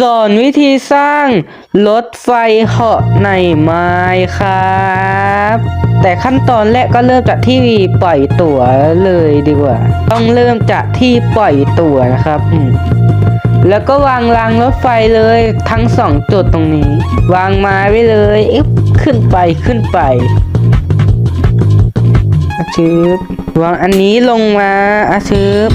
สอนวิธีสร้างรถไฟเหาะในไม้ครับ แต่ขั้นตอนแรกก็เริ่มจากที่ปล่อยตั๋วเลยดีกว่า ต้องเริ่มจากที่ปล่อยตั๋วนะครับอืแล้วก็วางรางรถไฟเลยทั้งสองจุดตรงนี้ วางไม้ไว้เลยอึ๊บขึ้นไปขึ้นไปอาชืบวางอันนี้ลงมาอาชืบ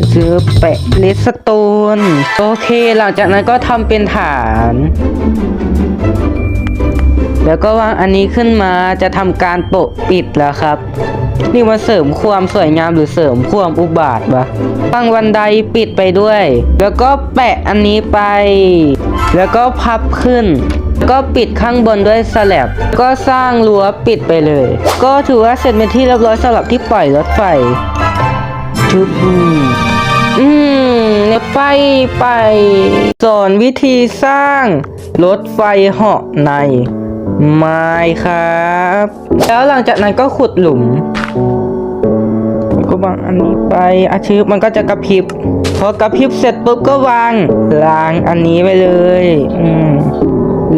อาชืบแปะเลสโตนโอเค หลังจากนั้นก็ทำเป็นฐาน แล้วก็วางอันนี้ขึ้นมาจะทำการโปะปิดแล้วครับ นี่มาเสริมความสวยงามหรือเสริมความอุบาทวะตั้งบันไดปิดไปด้วย แล้วก็แปะอันนี้ไป แล้วก็พับขึ้นแล้วก็ปิดข้างบนด้วยสแลบก็สร้างรั้วปิดไปเลย ก็ถือว่าเสร็จเป็นที่เรียบร้อยสำหรับที่ปล่อยรถไฟชุบ อืมรถไฟไป สอนวิธีสร้าง รถไฟเหาะในไม้ครับ แล้วหลังจากนั้นก็ขุดหลุมก็วางอันนี้ไปอาชีพมันก็จะกระพริบ พอกระพริบเสร็จปุ๊บก็วางรางอันนี้ไปเลย อืม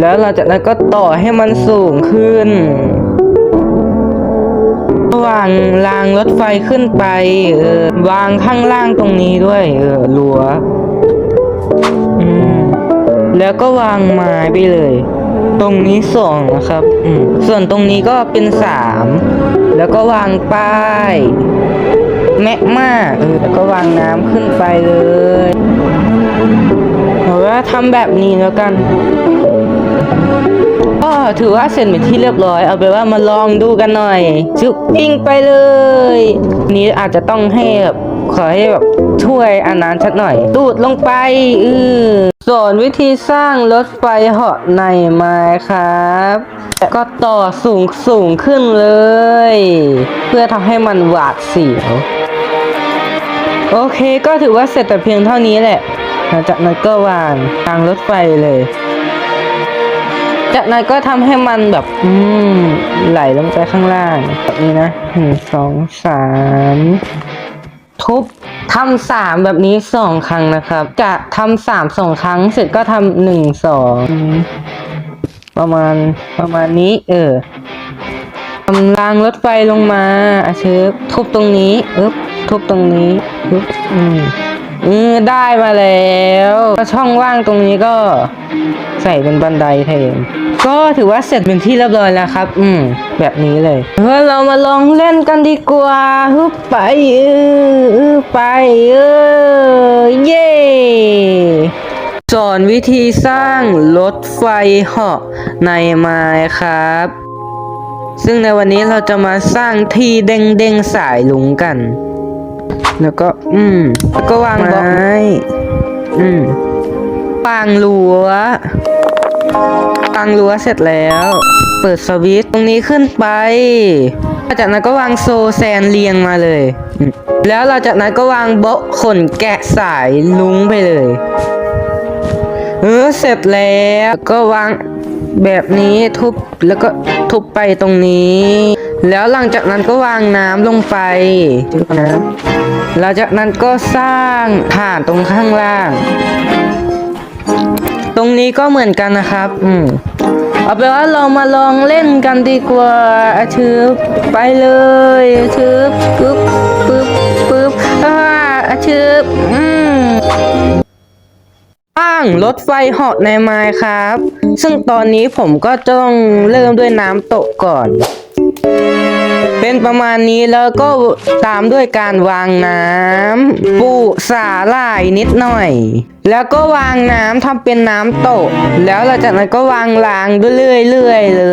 แล้วหลังจากนั้นก็ต่อให้มันสูงขึ้น วางรางรถไฟขึ้นไปเออวางข้างล่างตรงนี้ด้วยเออรั้วอืมแล้วก็วางไม้ไปเลย ตรงนี้สองนะครับอืมส่วนตรงนี้ก็เป็นสามแล้วก็วางป้ายแมกมาเออแล้วก็วางน้ำขึ้นไปเลยเอาว่าทำแบบนี้แล้วกัน ก็ถือว่าเสร็จเป็นที่เรียบร้อย เอาไปว่ามาลองดูกันหน่อยชุบปิ้งไปเลย นี้อาจจะต้องให้แบบขอให้แบบช่วยอนนั้นชัดหน่อย ตูดลงไปอือสอนวิธีสร้างรถไฟเหาะในไม้ครับ ก็ต่อสูงสูงขึ้นเลย เพื่อทำให้มันหวาดเสียว โอเคก็ถือว่าเสร็จแต่เพียงเท่านี้แหละหลังจากนั้นก็วางทางรถไฟเลย จากนั้นก็ทำให้มันแบบ อืมไหลลงไปข้างล่างแบบนี้นะหนึ่งสองสามทุบทำสามแบบนี้สองครั้งนะครับ จะทำสามสองครั้ง เสร็จก็ทำหนึ่งสองประมาณประมาณนี้เออทำรางรถไฟลงมาอาเชิบทุบตรงนี้อึ๊บทุบตรงนี้อึ๊บอืม เออได้มาแล้วช่องว่างตรงนี้ก็ใส่เป็นบันไดแทนก็ถือว่าเสร็จเป็นที่เรียบร้อยแล้วครับ อืม แบบนี้เลยเฮ้ยเรามาลองเล่นกันดีกว่าฮึบไปเออไปเออเย่สอนวิธีสร้างรถไฟเหาะในไม้ครับ ซึ่งในวันนี้เราจะมาสร้างที่เด้งเด้งๆสายลุงกัน แล้วก็ อืม แล้วก็วางบล็อกไม้อืมปางรั้วปางรั้วเสร็จแล้ว เปิดสวิตช์ตรงนี้ขึ้นไปจากนั้นก็วางโซแซนเรียงมาเลยอืมแล้วเราจากนั้นก็วางโบล็อกขนแกะสายลุงไปเลย เออเสร็จแล้วก็วางแบบนี้ทุบแล้วก็ทุบไปตรงนี้ แล้วหลังจากนั้นก็วางน้ำลงไปดูนะหลังจากนั้นก็สร้างฐานตรงข้างล่าง ตรงนี้ก็เหมือนกันนะครับ อืมเอาไปนว่าเรามาลองเล่นกันดีกว่าอาชืบไปเลยอาชืบปึ๊บปึ๊บปึ๊บอ่าอาชืบอืมอ้างรถไฟเหาะในไม้ครับ ซึ่งตอนนี้ผมก็ต้องเริ่มด้วยน้ำตกก่อน เป็นประมาณนี้แล้วก็ตามด้วยการวางน้ำปูสาหร่ายนิดหน่อย แล้วก็วางน้ำทำเป็นน้ำตก แล้วหลังจากนั้นก็วางรางด้วยเรื่อยๆเล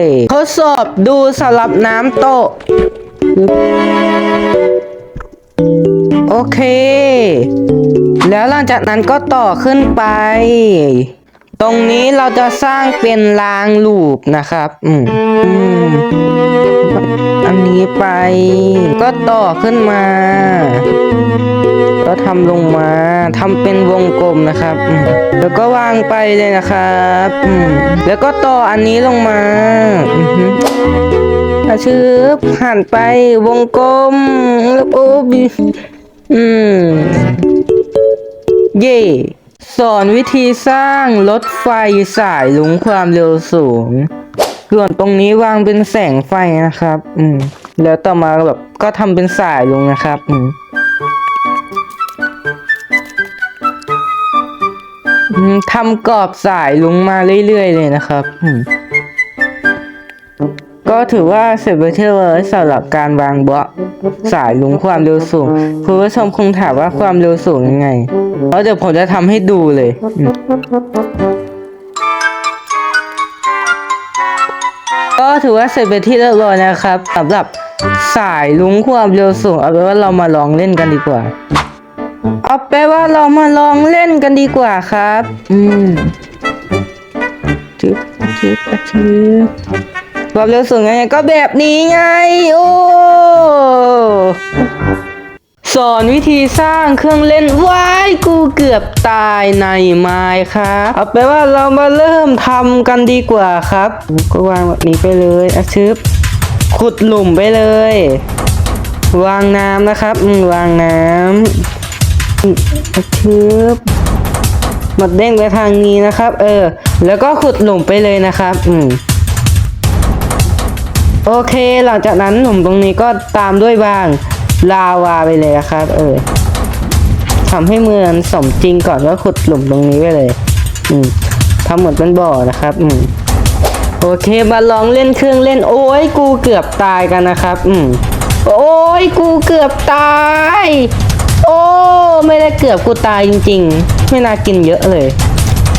ยทดสอบดูสำหรับน้ำตก โอเค แล้วหลังจากนั้นก็ต่อขึ้นไป ตรงนี้เราจะสร้างเป็นรางลูปนะครับ อืมอันนี้ไป ก็ต่อขึ้นมา ก็ทำลงมาทำเป็นวงกลมนะครับ แล้วก็วางไปเลยนะครับอืแล้วก็ต่ออันนี้ลงมาอือฮึอาชืบหันไปวงกลมแล้วโอ้บิอืม เย่ สอนวิธีสร้างรถไฟสายลุงความเร็วสูง ส่วนตรงนี้วางเป็นแสงไฟนะครับ อืม แล้วต่อมาแบบก็ทำเป็นสายลุงนะครับ อืมอืมทำกรอบสายลุงมาเรื่อยๆเลยนะครับ อืม ก็ถือว่าเสร็จไปที่เลยสำหรับการวางบล็อกสายลุงความเร็วสูงคุณผู้ชมคงถามว่าความเร็วสูงยังไงเพราะเดี๋ยวผมจะทำให้ดูเลยก็ถือว่าเสร็จไปที่เรียบร้อยนะครับสำหรับสายลุงความเร็วสูงเอาเป็นว่าเรามาลองเล่นกันดีกว่า เอาไปนว่าเรามาลองเล่นกันดีกว่าครับ อืมจึ๊บจึ๊บจึ๊บ ความเร็วสูงยังไงก็แบบนี้ไง โอ้สอนวิธีสร้างเครื่องเล่นว้ายกูเกือบตายในไม้ครับเอาไปนว่าเรามาเริ่มทำกันดีกว่าครับ ก็วางแบบนี้ไปเลยอาชึบขุดหลุมไปเลย วางน้ำนะครับวางน้ำอืมอาชึบหมดเด้งไปทางนี้นะครับ เออ แล้วก็ขุดหลุมไปเลยนะครับ อืม โอเคหลังจากนั้นหนุ่มตรงนี้ก็ตามด้วยบางลาวาไปเลยครับ เออทำให้เมือนสมจริงก่อนก็ขุดหลุมตรงนี้ไปเลย อืมทำเหมือนเป็นบ่อนะครับ อืมโอเคมาลองเล่นเครื่องเล่น โอ้ยกูเกือบตายกันนะครับ อืมโอ้ยกูเกือบตาย โอ้ไม่ได้เกือบกูตายจริง ๆ ไม่น่ากินเยอะเลย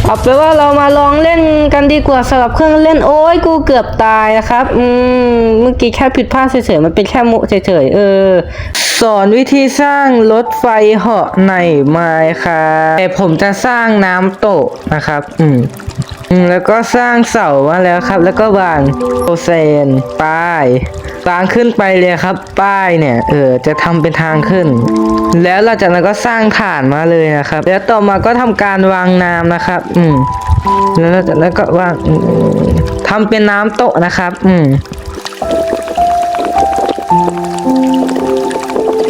เอาไปนว่าเรามาลองเล่นกันดีกว่าสำหรับเครื่องเล่นโอ้ยกูเกือบตายนะครับอืมเมื่อกี้แค่ผิดพลาดเฉยๆมันเป็นแค่มุเฉยๆเออ สอนวิธีสร้างรถไฟเหาะในไม้ครับแต่ผมจะสร้างน้ำตกนะครับ อืม แล้วก็สร้างเสามาแล้วครับ แล้วก็วางโอเซนป้าย วางขึ้นไปเลยครับ ป้ายเนี่ย เออจะทำเป็นทางขึ้น แล้วหลังจากนั้นก็สร้างฐานมาเลยนะครับ แล้วต่อมาก็ทำการวางน้ำนะครับ อืมแล้วหลังจากนั้นก็วางอืมทำเป็นน้ำโต๊ะนะครับ อืม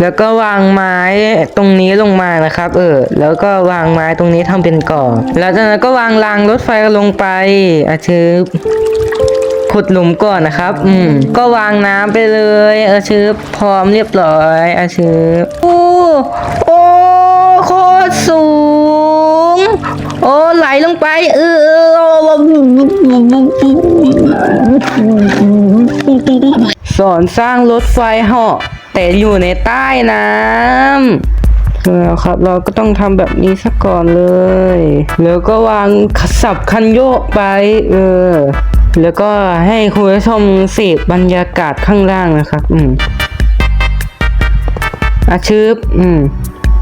แล้วก็วางไม้ตรงนี้ลงมานะครับ เออ แล้วก็วางไม้ตรงนี้ทำเป็นก่อแล้วจากนั้นก็วางรางรถไฟลงไปอาชืบขุดหลุมก่อนนะครับ อืม ก็วางน้ำไปเลย อาชืบพร้อมเรียบร้อย อาชืบโอ้โอ้โคตรสูง โอ้ไหลลงไป เออเออสอนสร้างรถไฟเหาะ แต่อยู่ในใต้น้ำแล้วครับเราก็ต้องทำแบบนี้ซะก่อนเลย แล้วก็วางสับคันโยกไปเออแล้วก็ให้คุณผู้ชมเสพบรรยากาศข้างล่างนะครับ อืมอาชืบอืม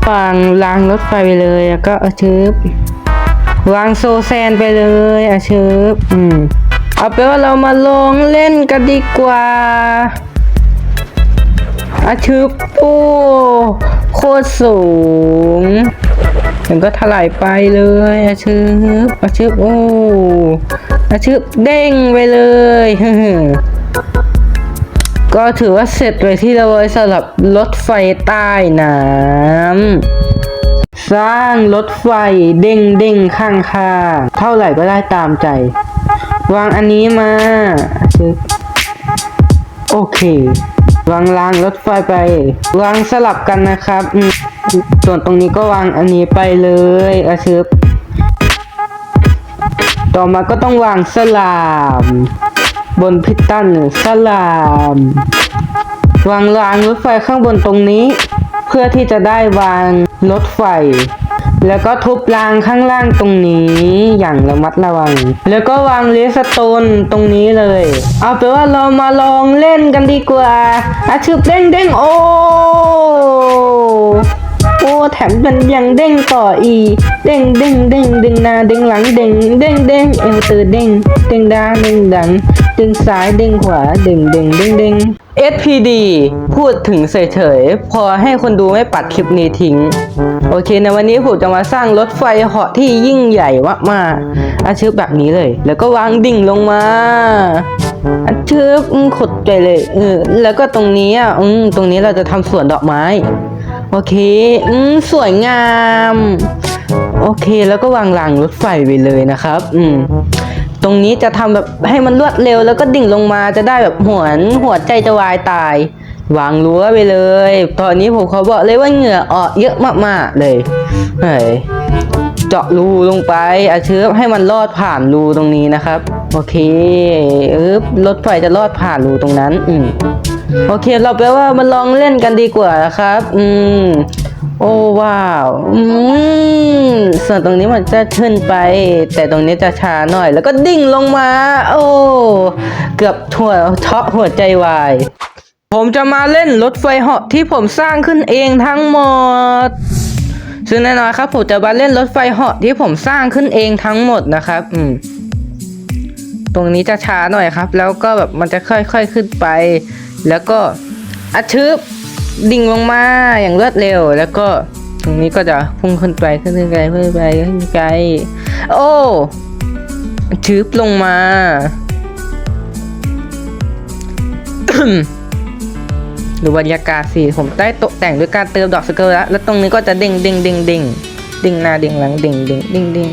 วางรางรถไฟไปเลยแล้วก็อาชืบวางโซแซนไปเลยอาชืบอืมเอาเป็นว่าเรามาลองเล่นกันดีกว่า อาชืบโอ้โคตรสูงถึงก็ถลายไปเลยอาชืบอาชืบโอ้อาชืบเด้งไปเลยก็ถือว่าเสร็จไปที่เราไว้สำหรับรถไฟใต้น้ำสร้างรถไฟเด้งเด้งข้างค่าเท่าไหร่ก็ได้ตามใจ วางอันนี้มา โอเค วางรางรถไฟไป วางสลับกันนะครับ ส่วนตรงนี้ก็วางอันนี้ไปเลยอาชึบต่อมาก็ต้องวางสลาม บนพิตันสลาม วางรางรถไฟข้างบนตรงนี้ เพื่อที่จะได้วางรถไฟ แล้วก็ทุบรางข้างล่างตรงนี้อย่างระมัดระวัง แล้วก็วางเลสโตนตรงนี้เลย เอาเป็นว่าเรามาลองเล่นกันดีกว่าอาชึบเด้งเด้งโอ้โอ้แถมเป็นยังเด้งต่ออีเด้งเด้งเด้งเด้งหน้าเด้งหลังเด้งเด้งเด้งเอวตือเด้งเด้งดาเด้งดัง ด้งซ้ายด้งขวาด้งด้งด้งด้ง SPD พูดถึงเฉยๆ พอให้คนดูไม่ปัดคลิปนี้ทิ้ง โอเคในวันนี้ผมจะมาสร้างรถไฟเหาะที่ยิ่งใหญ่มากๆอาชืบแบบนี้เลย แล้วก็วางดิ่งลงมาอาชืบอืมขดใจเลยเออแล้วก็ตรงนี้อะตรงนี้เราจะทำสวนดอกไม้ โอเคอืมสวยงาม โอเคแล้วก็วางรางรถไฟไปเลยนะครับ อืม ตรงนี้จะทำแบบให้มันรวดเร็วแล้วก็ดิ่งลงมาจะได้แบบหวนหัวใจจะวายตายวางรั้วไปเลย ตอนนี้ผมขอบอกเลยว่าเหงื่อออกเยอะมากๆเลยเฮ้ยเจาะรูลงไปอาเชื้อให้มันลอดผ่านรูตรงนี้นะครับ โอเคเอ๊บรถไฟจะลอดผ่านรูตรงนั้น อืมโอเค เราแปลว่ามันลองเล่นกันดีกว่านะครับ อืม โอ้ว้าวอืมส่วนตรงนี้มันจะขึ้นไป แต่ตรงนี้จะช้าหน่อย แล้วก็ดิ่งลงมา โอ้เกือบถั่วเทาะหัวใจวายผมจะมาเล่นรถไฟเหาะที่ผมสร้างขึ้นเองทั้งหมด ซึ่งแน่นอนครับผมจะมาเล่นรถไฟเหาะที่ผมสร้างขึ้นเองทั้งหมดนะครับ อืมตรงนี้จะช้าหน่อยครับ แล้วก็แบบมันจะค่อยๆขึ้นไป แล้วก็อัดชึบ ดิ่งลงมาอย่างรวดเร็ว แล้วก็ตรงนี้ก็จะพุ่งขึ้นไปขึ้นไปขึ้นไปขึ้นไปโอ้ชึบลงมาดูบรรยากาศสิผมได้ตกแต่งด้วยการเติมดอกสเกลแล้วแล้วตรงนี้ก็จะเด้งเด้งเด้งเด้งเด้งหน้าเด้งหลังเด้งเด้งเด้งเด้ง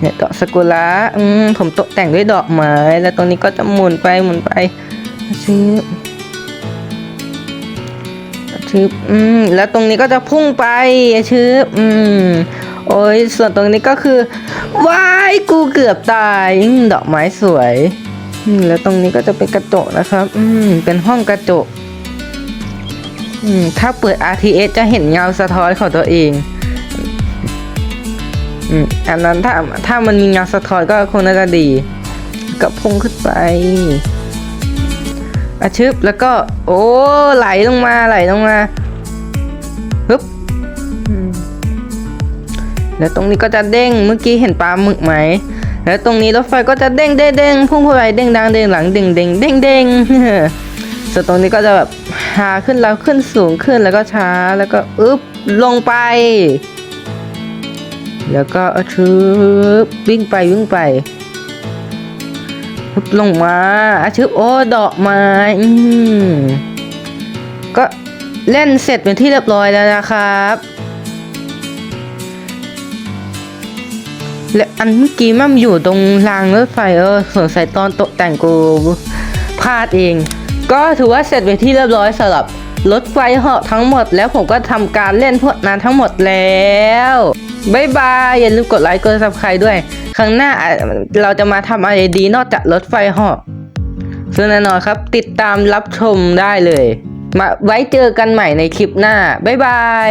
เนี่ยดอกสกุระอืมผมตกแต่งด้วยดอกไม้ แล้วตรงนี้ก็จะหมุนไปหมุนไปชื่อ ชื่ออืมแล้วตรงนี้ก็จะพุ่งไปชื่ออืมโอ้ยส่วนตรงนี้ก็คือว้ายกูเกือบตายดอกไม้สวยแล้วตรงนี้ก็จะเป็นกระจกนะครับ อืม เป็นห้องกระจก อืม ถ้าเปิด RTS จะเห็นเงาสะท้อนของตัวเอง อืม อันนั้นถ้าถ้ามันมีเงาสะท้อนก็คงน่าจะดี ก็พุ่งขึ้นไป อาชึบแล้วก็โอ้ไหลลงมาไหลลงมาฮึบอืมแล้วตรงนี้ก็จะเด้งเมื่อกี้เห็นปลาหมึกไหม แล้วตรงนี้รถไฟก็จะเด้งเด้งเด้งพุ่งเข้าไปเด้งดังเด้งหลังเด้งเด้งเด้งเด้งส่วนตรงนี้ก็จะแบบหาขึ้นแล้วขึ้นสูงขึ้นแล้วก็ช้าแล้วก็อึ๊บลงไป แล้วก็เอาชืบวิ่งไปวิ่งไปึบลงมาอาชึบโอ้ดอกไม้อืมก็เล่นเสร็จเป็นที่เรียบร้อยแล้วนะครับและอันเมื่อกี้มันอยู่ตรงรางรถไฟเออสงสัยตอนตกแต่งกูพลาดเอง ก็ถือว่าเสร็จไปนที่เรียบร้อยสำหรับ รถไฟเหาะทั้งหมดแล้วผมก็ทำการเล่นพวกนั้นทั้งหมดแล้วบายบายอย่าลืมกดไลค์กดซับสไครต์ด้วย ครั้งหน้าเราจะมาทำอะไรดีนอกจากรถไฟเหาะซึ่งแน่นอนครับติดตามรับชมได้เลย มาไว้เจอกันใหม่ในคลิปหน้า บ๊ายบาย